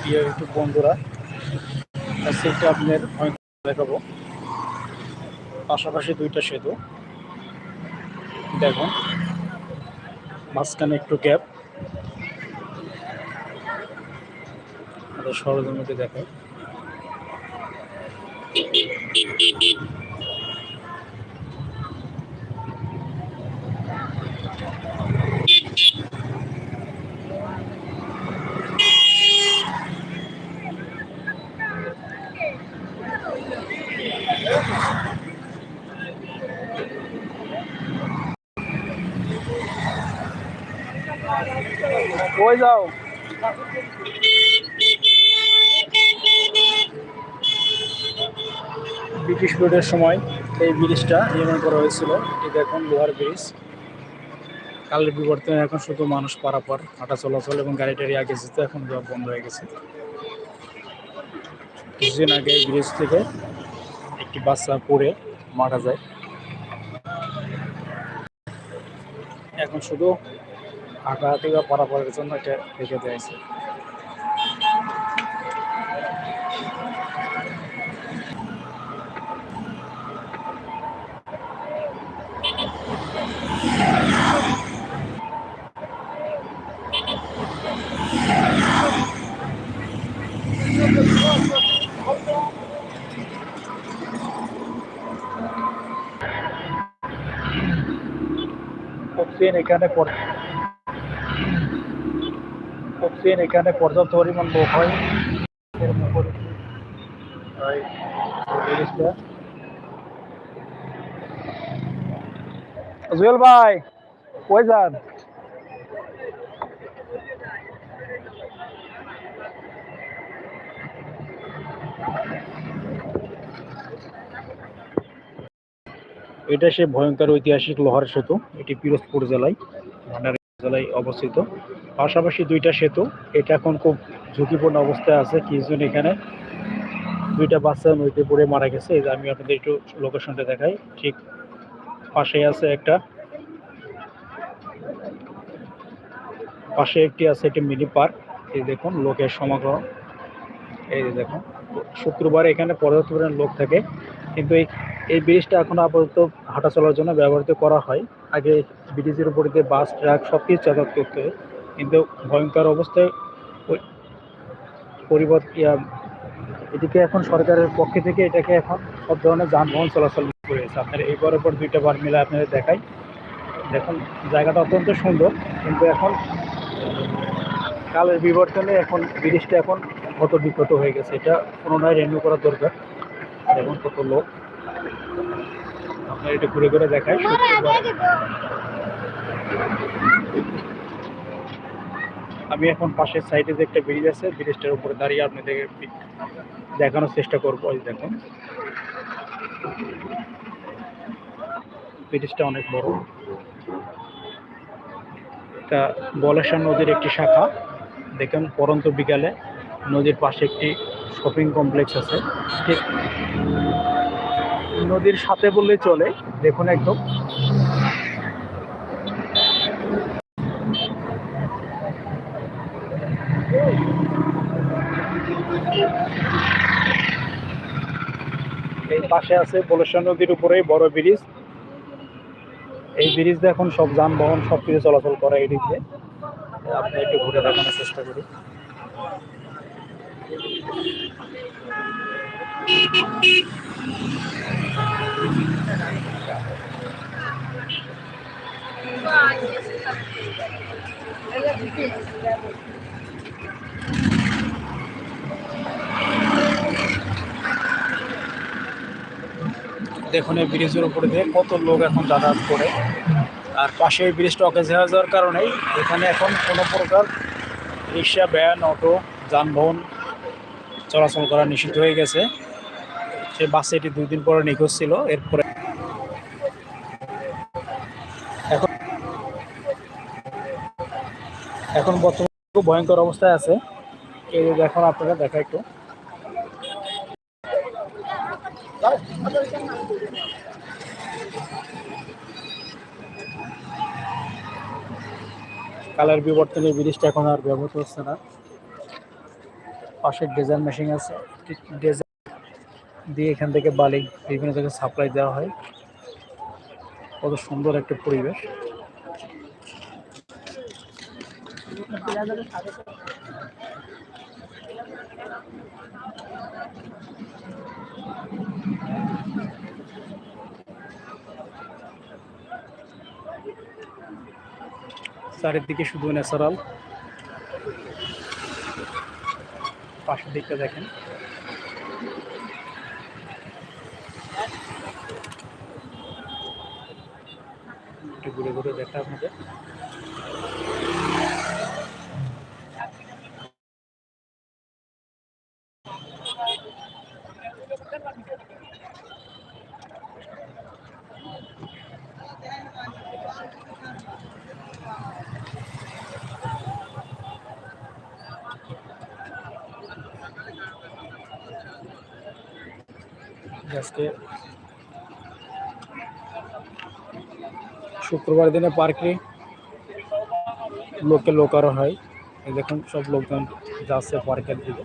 প্রিয় বন্ধুরা, আজকে একটা দেখাবো। পাশাপাশি দুইটা সেতু। দেখুন, মাঝখানে একটু গ্যাপ। আমাদের সরজের মধ্যে দেখো কই যাও। ব্রিটিশ রোডের সময় এই ব্রিজটা নির্মাণ করা হয়েছিল। এটা এখন লোহার ব্রিজ কালের বিবর্তনে এখন শুধু মানুষ পারাপার, হাঁটা চলাচল এবং গাড়ি টাড়ি আগে যেত, এখন বন্ধ হয়ে গেছে। কিছুদিন আগে এই ব্রিজ থেকে একটি বাচ্চা পড়ে মারা যায়। এখন শুধু হাঁটাহাঁটি বা পারাপারের জন্য এটা রেখে প্রতিদিন এখানে পর- প্রতিদিন এখানে পর্যাপ্ত পরিমাণ লোক হয়। জুয়েল ভাই কই যান? এটা সে ভয়ঙ্কর ঐতিহাসিক লোহার সেতু। এটি পিরোজপুর জেলায় ভান্ডার জেলায় অবস্থিত। পাশাপাশি দুইটা সেতু। এটা এখন খুব ঝুঁকিপূর্ণ অবস্থায় আছে কিছুজন এখানে? দুইটা বাচ্চা নদীতে পড়ে মারা গেছে। এই যে আমি আপনাদের একটু লোকেশনটা দেখাই। ঠিক পাশেই আছে একটা। পাশে একটি আছে, একটি মিনি পার্ক। এই দেখুন, লোকের সমাগম। এই যে দেখুন, শুক্রবার এখানে পর্যাপ্ত পরিমাণ লোক থাকে। কিন্তু এই এই ব্রিজটা এখন আপাতত হাঁটা চলার জন্য ব্যবহৃত করা হয়। আগে ব্রিজের উপর দিয়ে বাস, ট্রাক সব কিছু যাতায়াত করতে হয়। কিন্তু ভয়ঙ্কর অবস্থায় পরিবর্তন এদিকে এখন সরকারের পক্ষ থেকে এটাকে এখন সব ধরনের যানবাহন চলাচল করেছে আপনার এই পর পর দুইটা বার মিলে আপনাদের দেখাই। দেখুন জায়গাটা অত্যন্ত সুন্দর কিন্তু এখন কালের বিবর্তনে এখন ব্রিজটা এখন কত বিকট হয়ে গেছে। এটা পুনরায় রেনিউ করা দরকার। দেখুন কত লোক। আপনার এটা ঘুরে ঘুরে দেখায় আমি এখন পাশের সাইডে যে একটা ব্রিজ আছে ব্রিজটার উপরে দাঁড়িয়ে আপনাদের দেখানোর চেষ্টা করব, এই দেখুন। ব্রিজটা অনেক বড়। এটা বলেশ্বর নদীর একটি শাখা। দেখুন, পরন্ত বিকালে নদীর পাশে একটি শপিং কমপ্লেক্স আছে। ঠিক নদীর সাথে বললেই চলে। দেখুন একদম। পাশে আছে বলেশ্বর নদীর উপরেই বড় ব্রিজ। এই ব্রিজ দিয়ে এখন সব যানবাহন সব কিছু চলাচল করে এই দিক। আপনি একটু ঘুরে দেখানোর চেষ্টা করি। দেখুন এই ব্রিজের উপরে দিয়ে কত লোক এখন যাতায়াত করে। আর পাশে এই ব্রিজটা অকেজ হয়ে যাওয়ার কারণেই এখানে এখন কোনো প্রকার রিক্সা, ভ্যান, অটো, যানবাহন চলাচল করা নিষিদ্ধ হয়ে গেছে। সে বাসে এটি দুই দিন পরে নিখোঁজ ছিল, এরপরে এখন এখন বর্তমানে ভয়ঙ্কর অবস্থায় আছে। যে দেখুন আপনারা দেখা একটু। কালার বিবর্তনের ব্রিজটা এখন আর ব্যবহৃত হচ্ছে না। পাশে ডেজার মেশিন আছে ডেজার দিয়ে এখান থেকে বালি বিভিন্ন জায়গায় সাপ্লাই দেওয়া হয়। কত সুন্দর একটা পরিবেশ। চারিদিকে শুধু ন্যাচারাল পাশের দিকটা দেখেন। একটু ঘুরে ঘুরে দেখা আপনাদের আজকে শুক্রবার দিনে পার্কে লোকে লোকারো হয়। এই দেখুন সব লোকজন যাচ্ছে পার্কের দিকে।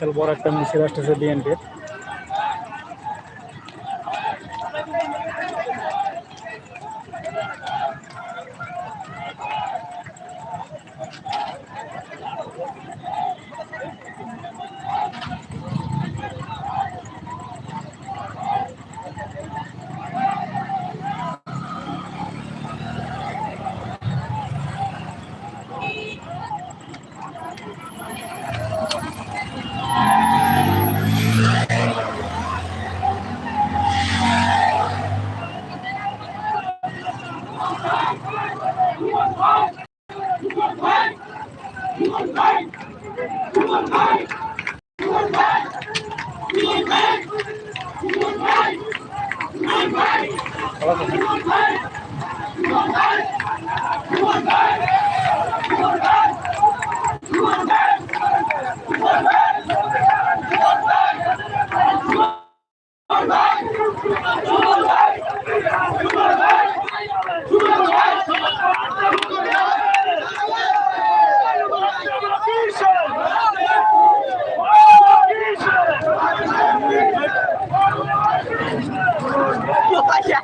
বিশাল বড় একটা মিছিল আসতেছে বিএনপির। Yo, Pasha.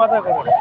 মাথা করে